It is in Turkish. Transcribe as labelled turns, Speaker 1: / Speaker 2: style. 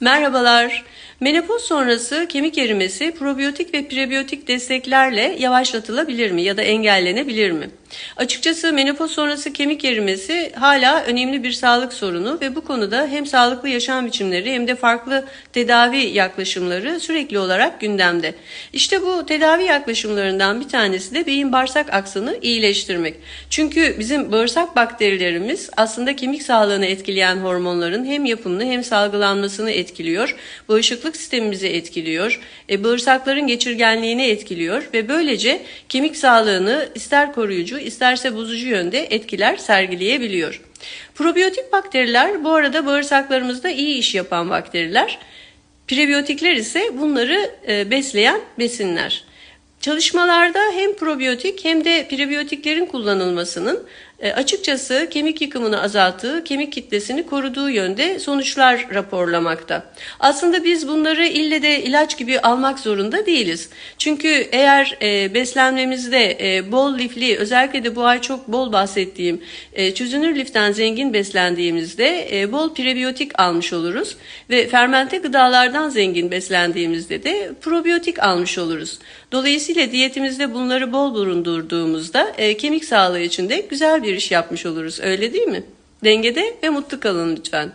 Speaker 1: Merhabalar. Menopoz sonrası kemik erimesi probiyotik ve prebiyotik desteklerle yavaşlatılabilir mi ya da engellenebilir mi? Açıkçası menopoz sonrası kemik erimesi hala önemli bir sağlık sorunu ve bu konuda hem sağlıklı yaşam biçimleri hem de farklı tedavi yaklaşımları sürekli olarak gündemde. İşte bu tedavi yaklaşımlarından bir tanesi de beyin bağırsak aksını iyileştirmek. Çünkü bizim bağırsak bakterilerimiz aslında kemik sağlığını etkileyen hormonların hem yapımını hem salgılanmasını etkiliyor. Bağışıklık sistemimizi etkiliyor. E, bağırsakların geçirgenliğini etkiliyor ve böylece kemik sağlığını ister koruyucu isterse bozucu yönde etkiler sergileyebiliyor. Probiyotik bakteriler bu arada bağırsaklarımızda iyi iş yapan bakteriler. Prebiyotikler ise bunları e, besleyen besinler. Çalışmalarda hem probiyotik hem de prebiyotiklerin kullanılmasının e, açıkçası kemik yıkımını azalttığı, kemik kitlesini koruduğu yönde sonuçlar raporlamakta. Aslında biz bunları ille de ilaç gibi almak zorunda değiliz. Çünkü eğer e, beslenmemizde e, bol lifli, özellikle de bu ay çok bol bahsettiğim çözünür liften zengin beslendiğimizde bol prebiyotik almış oluruz ve fermente gıdalardan zengin beslendiğimizde de probiyotik almış oluruz. Dolayısıyla diyetimizde bunları bol bulundurduğumuzda e, kemik sağlığı için de güzel bir iş yapmış oluruz. Öyle değil mi? Dengede ve mutlu kalın lütfen.